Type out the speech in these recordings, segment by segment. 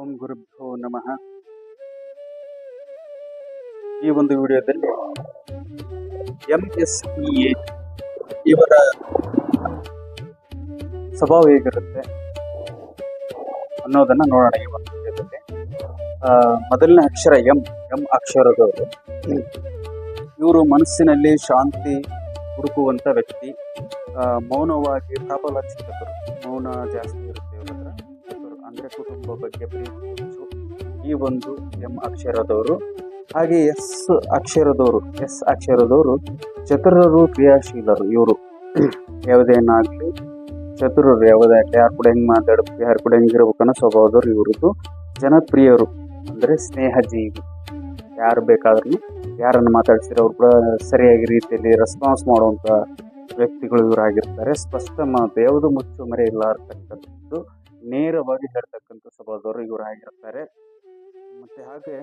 ಓಂ ಗುರುಭ್ಯೋ ನಮಃ. ಈ ಒಂದು ವಿಡಿಯೋದಲ್ಲಿ ಎಂ ಎಸ್ ಇ ಎ ಇವರ ಸ್ವಭಾವ ಹೇಗಿರುತ್ತೆ ಅನ್ನೋದನ್ನ ನೋಡೋಣ ಈ ಒಂದು ವಿಡಿಯೋದಲ್ಲಿ. ಮೊದಲನೇ ಅಕ್ಷರ ಎಂ ಎಂ ಅಕ್ಷರದವರು. ಇವರು ಮನಸ್ಸಿನಲ್ಲಿ ಶಾಂತಿ ಹುಡುಕುವಂಥ ವ್ಯಕ್ತಿ. ಮೌನವಾಗಿ ಪ್ರಾಬಲಚಿತಕರು ಮೌನ ಜಾಸ್ತಿ. ಕುಟುಂಬ ಬಗ್ಗೆ ಪ್ರೀತಿಸು. ಈ ಒಂದು ಎಂ ಅಕ್ಷರದವರು, ಹಾಗೆ ಎಸ್ ಅಕ್ಷರದವರು ಎಸ್ ಅಕ್ಷರದವರು ಚತುರರು ಕ್ರಿಯಾಶೀಲರು ಇವರು. ಯಾವುದೇನಾಗಲಿ ಚತುರರು ಯಾವುದೇ ಯಾರು ಕೂಡ ಹೆಂಗೆ ಮಾತಾಡಬೇಕು, ಯಾರು ಕೂಡ ಹೆಂಗಿರ್ಬೇಕು ಸ್ವಭಾವದವ್ರು ಇವ್ರದ್ದು ಜನಪ್ರಿಯರು ಸ್ನೇಹ ಸ್ನೇಹಜೀವಿ. ಯಾರು ಬೇಕಾದ್ರೂ ಯಾರನ್ನು ಮಾತಾಡ್ಸಿರೋ ಅವ್ರು ಕೂಡ ಸರಿಯಾಗಿ ರೀತಿಯಲ್ಲಿ ರೆಸ್ಪಾನ್ಸ್ ಮಾಡುವಂಥ ವ್ಯಕ್ತಿಗಳು ಇವರಾಗಿರ್ತಾರೆ. ಸ್ಪಷ್ಟ ಮಾತು, ಯಾವುದು ಮುಚ್ಚು ಮರೆ ಇಲ್ಲಾರ್ತಕ್ಕಂಥದ್ದು ನೇರವಾಗಿ ಹೇಳ್ತಕ್ಕಂಥ ಸಭಾದವರು ಇವರು ಆಗಿರ್ತಾರೆ. ಮತ್ತೆ ಹಾಗೆ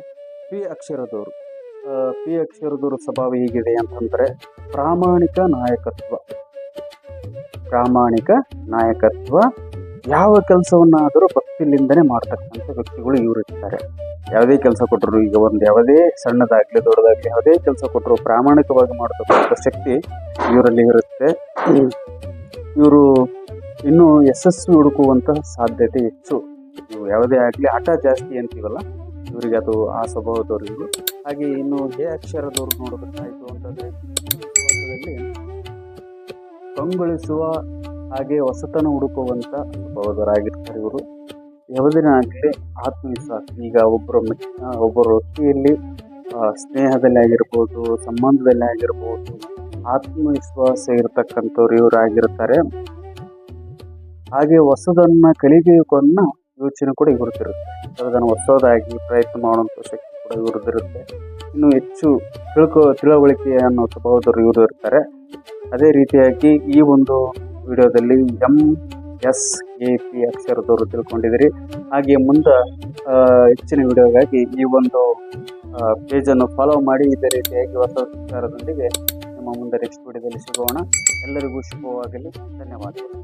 ಪಿ ಅಕ್ಷರದವರು. ಪಿ ಅಕ್ಷರದವರು ಸ್ವಭಾವ ಹೇಗಿದೆ ಅಂತಂದ್ರೆ ಪ್ರಾಮಾಣಿಕ ನಾಯಕತ್ವ. ಪ್ರಾಮಾಣಿಕ ನಾಯಕತ್ವ ಯಾವ ಕೆಲಸವನ್ನಾದರೂ ಭಕ್ತಿಲಿಂದನೇ ಮಾಡ್ತಕ್ಕಂಥ ವ್ಯಕ್ತಿಗಳು ಇವರು ಇರ್ತಾರೆ. ಯಾವುದೇ ಕೆಲಸ ಕೊಟ್ಟರು ಈಗ ಒಂದು ಯಾವುದೇ ಸಣ್ಣದಾಗ್ಲಿ ದೊಡ್ಡದಾಗ್ಲಿ ಯಾವುದೇ ಕೆಲಸ ಕೊಟ್ಟರು ಪ್ರಾಮಾಣಿಕವಾಗಿ ಮಾಡತಕ್ಕಂಥ ಶಕ್ತಿ ಇವರಲ್ಲಿ ಇರುತ್ತೆ. ಇವರು ಇನ್ನು ಯಶಸ್ಸು ಹುಡುಕುವಂತಹ ಸಾಧ್ಯತೆ ಹೆಚ್ಚು. ಇವು ಯಾವುದೇ ಆಗಲಿ ಹಠ ಜಾಸ್ತಿ ಅಂತೀವಲ್ಲ, ಇವರಿಗೆ ಅದು ಆ ಸ್ವಭಾವದವರಿಗೂ. ಹಾಗೆ ಇನ್ನು ಹೇ ಅಕ್ಷರದವರು ನೋಡಬೇಕಾಯಿತು ಅಂತಂದ್ರೆ ಕಂಗೊಳಿಸುವ ಹಾಗೆ ಹೊಸತನ ಹುಡುಕುವಂತ ಸ್ವಭಾವದವರಾಗಿರ್ತಾರೆ ಇವರು. ಯಾವುದೇ ಆಗಲಿ ಆತ್ಮವಿಶ್ವಾಸ, ಈಗ ಒಬ್ಬರ ಒಬ್ಬರ ವ್ಯಕ್ತಿಯಲ್ಲಿ ಸ್ನೇಹದಲ್ಲಿ ಆಗಿರ್ಬೋದು, ಸಂಬಂಧದಲ್ಲಿ ಆಗಿರ್ಬೋದು, ಆತ್ಮವಿಶ್ವಾಸ ಇರತಕ್ಕಂಥವ್ರು ಇವರಾಗಿರ್ತಾರೆ. ಹಾಗೆ ಹೊಸದನ್ನ ಅನ್ನೋ ಯೋಚನೆ ಕೂಡ ಇವ್ರದ್ದಿರುತ್ತೆ. ಅದನ್ನು ಹೊಸದಾಗಿ ಪ್ರಯತ್ನ ಮಾಡುವಂಥ ಶಕ್ತಿ ಕೂಡ ಇವ್ರದ್ದಿರುತ್ತೆ. ಇನ್ನು ಹೆಚ್ಚು ತಿಳ್ಕೊ, ತಿಳುವಳಿಕೆ ಅನ್ನೋ ಸ್ವಭಾವದವರು ಇವರು ಇರ್ತಾರೆ. ಅದೇ ರೀತಿಯಾಗಿ ಈ ಒಂದು ವಿಡಿಯೋದಲ್ಲಿ ಎಂ ಎಸ್ ಎ ಪಿ ಅಕ್ಷರದವರು ತಿಳ್ಕೊಂಡಿದ್ದೀರಿ. ಹಾಗೆ ಮುಂದೆ ಹೆಚ್ಚಿನ ವಿಡಿಯೋಗಾಗಿ ಈ ಒಂದು ಪೇಜನ್ನು ಫಾಲೋ ಮಾಡಿ, ಇದೇ ರೀತಿಯಾಗಿ ಹೊಸ ವಿಚಾರದೊಂದಿಗೆ ನಿಮ್ಮ ಮುಂದೆ ನೆಕ್ಸ್ಟ್ ವಿಡಿಯೋದಲ್ಲಿ ಸಿಗೋಣ. ಎಲ್ಲರಿಗೂ ಶುಭವಾಗಲಿ. ಧನ್ಯವಾದಗಳು.